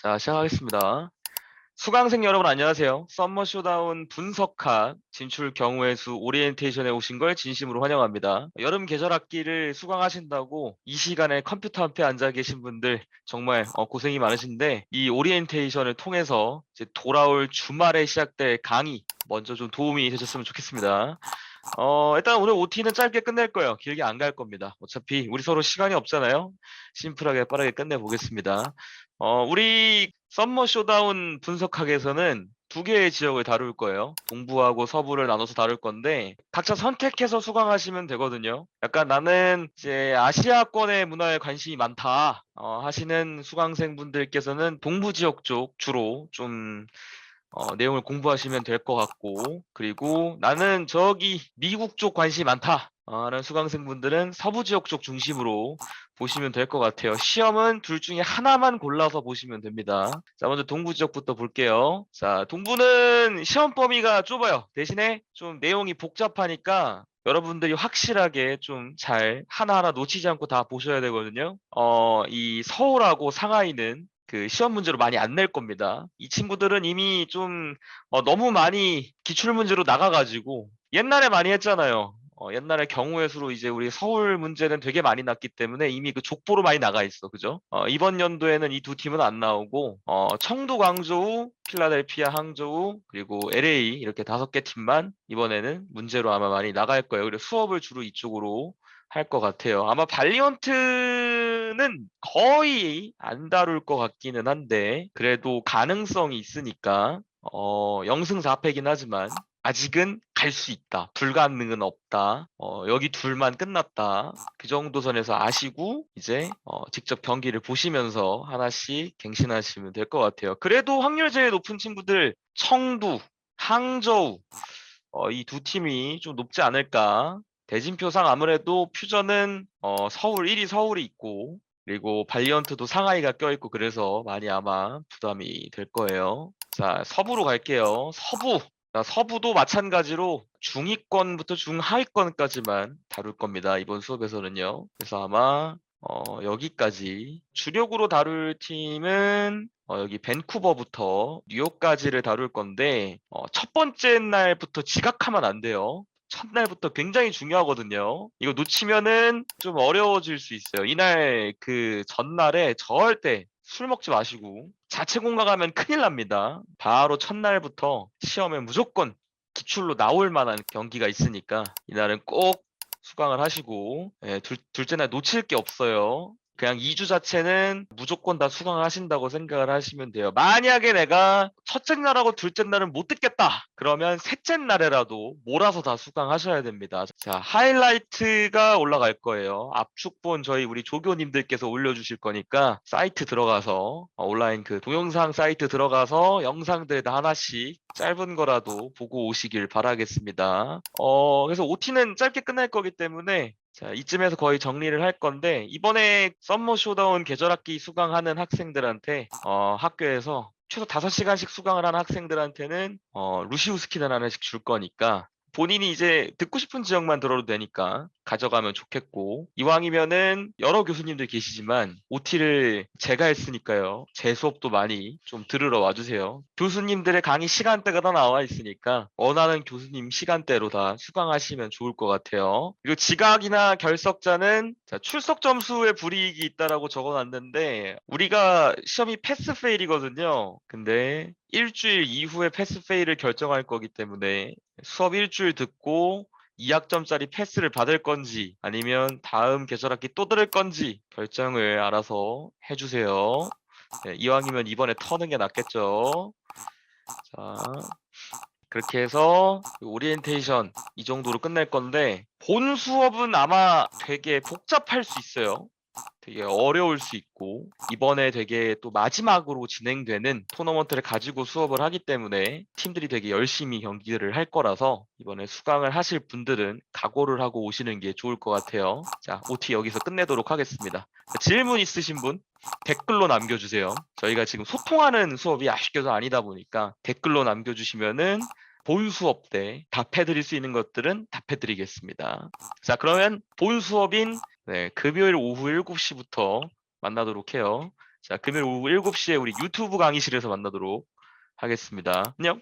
자, 시작하겠습니다. 수강생 여러분 안녕하세요. 썸머 쇼다운 분석학 진출 경우의 수 오리엔테이션에 오신 걸 진심으로 환영합니다. 여름 계절 학기를 수강하신다고 이 시간에 컴퓨터 앞에 앉아 계신 분들 정말 어, 고생이 많으신데 이 오리엔테이션을 통해서 돌아올 주말에 시작될 강의 먼저 좀 도움이 되셨으면 좋겠습니다. 어, 일단 오늘 OT는 짧게 끝낼 거예요. 길게 안 갈 겁니다. 어차피 우리 서로 시간이 없잖아요. 심플하게 빠르게 끝내보겠습니다. 어, 우리 썸머 쇼다운 분석학에서는 두 개의 지역을 다룰 거예요. 동부하고 서부를 나눠서 다룰 건데 각자 선택해서 수강하시면 되거든요. 약간 나는 이제 아시아권의 문화에 관심이 많다 어, 하시는 수강생분들께서는 동부 지역 쪽 주로 좀 어, 내용을 공부하시면 될 것 같고 그리고 나는 저기 미국 쪽 관심이 많다 어, 하는 수강생분들은 서부 지역 쪽 중심으로 보시면 될 것 같아요. 시험은 둘 중에 하나만 골라서 보시면 됩니다. 자, 먼저 동부 지역부터 볼게요. 자, 동부는 시험 범위가 좁아요. 대신에 좀 내용이 복잡하니까 여러분들이 확실하게 좀 잘 하나하나 놓치지 않고 다 보셔야 되거든요. 어, 이 서울하고 상하이는 그 시험 문제로 많이 안 낼 겁니다. 이 친구들은 이미 좀 어, 너무 많이 기출 문제로 나가가지고 옛날에 많이 했잖아요. 어, 옛날에 경우의 수로 이제 우리 서울 문제는 되게 많이 났기 때문에 이미 그 족보로 많이 나가 있어. 그죠? 어, 이번 연도에는 이 두 팀은 안 나오고, 어, 청도, 광저우, 필라델피아, 항저우, 그리고 LA 이렇게 다섯 개 팀만 이번에는 문제로 아마 많이 나갈 거예요. 그리고 수업을 주로 이쪽으로 할 것 같아요. 아마 발리언트 는 거의 안 다룰 것 같기는 한데, 그래도 가능성이 있으니까, 어, 0승 4패긴 하지만, 아직은 갈 수 있다. 불가능은 없다. 어, 여기 둘만 끝났다. 그 정도 선에서 아시고 이제 어, 직접 경기를 보시면서 하나씩 갱신하시면 될 것 같아요. 그래도 확률 제일 높은 친구들 청두, 항저우 어, 이 두 팀이 좀 높지 않을까. 대진표상 아무래도 퓨전은 어, 서울 1위 서울이 있고 그리고 발리언트도 상하이가 껴있고 그래서 많이 아마 부담이 될 거예요. 자 서부로 갈게요. 서부 자, 서부도 마찬가지로 중위권부터 중하위권까지만 다룰 겁니다. 이번 수업에서는요. 그래서 아마 어, 여기까지 주력으로 다룰 팀은 어, 여기 밴쿠버부터 뉴욕까지를 다룰 건데 어, 첫 번째 날부터 지각하면 안 돼요. 첫날부터 굉장히 중요하거든요. 이거 놓치면은 좀 어려워질 수 있어요. 이날 그 전날에 절대 술 먹지 마시고 자체 공각하면 큰일 납니다. 바로 첫날부터 시험에 무조건 기출로 나올 만한 경기가 있으니까 이날은 꼭 수강을 하시고 예, 둘, 둘째 날 놓칠 게 없어요. 그냥 2주 자체는 무조건 다 수강을 하신다고 생각을 하시면 돼요. 만약에 내가 첫째 날하고 둘째 날은 못 듣겠다. 그러면 셋째 날에라도 몰아서 다 수강하셔야 됩니다. 자, 하이라이트가 올라갈 거예요. 압축본 저희 우리 조교님들께서 올려주실 거니까 사이트 들어가서 어, 온라인 그 동영상 사이트 들어가서 영상들 다 하나씩 짧은 거라도 보고 오시길 바라겠습니다. 어, 그래서 OT는 짧게 끝날 거기 때문에 자, 이쯤에서 거의 정리를 할 건데, 이번에 썸머 쇼다운 계절학기 수강하는 학생들한테, 어, 학교에서 최소 5시간씩 수강을 하는 학생들한테는, 어, 루시우 스킨을 하나씩 줄 거니까, 본인이 이제 듣고 싶은 지역만 들어도 되니까 가져가면 좋겠고 이왕이면은 여러 교수님들 계시지만 OT를 제가 했으니까요. 제 수업도 많이 좀 들으러 와주세요. 교수님들의 강의 시간대가 다 나와 있으니까 원하는 교수님 시간대로 다 수강하시면 좋을 것 같아요. 그리고 지각이나 결석자는 자, 출석 점수에 불이익이 있다라고 적어놨는데 우리가 시험이 패스 페일이거든요. 근데 일주일 이후에 패스 페일을 결정할 거기 때문에 수업 일주일 듣고 2학점짜리 패스를 받을 건지 아니면 다음 계절 학기 또 들을 건지 결정을 알아서 해주세요. 네, 이왕이면 이번에 터는 게 낫겠죠. 자, 그렇게 해서 오리엔테이션 이 정도로 끝낼 건데 본 수업은 아마 되게 복잡할 수 있어요. 되게 어려울 수 있고 이번에 되게 또 마지막으로 진행되는 토너먼트를 가지고 수업을 하기 때문에 팀들이 되게 열심히 경기를 할 거라서 이번에 수강을 하실 분들은 각오를 하고 오시는 게 좋을 것 같아요. 자, OT 여기서 끝내도록 하겠습니다. 질문 있으신 분 댓글로 남겨주세요. 저희가 지금 소통하는 수업이 아쉽게도 아니다 보니까 댓글로 남겨주시면은 본 수업 때 답해드릴 수 있는 것들은 답해드리겠습니다. 자, 그러면 본 수업인 네, 금요일 오후 7시부터 만나도록 해요. 자, 금요일 오후 7시에 우리 유튜브 강의실에서 만나도록 하겠습니다. 안녕.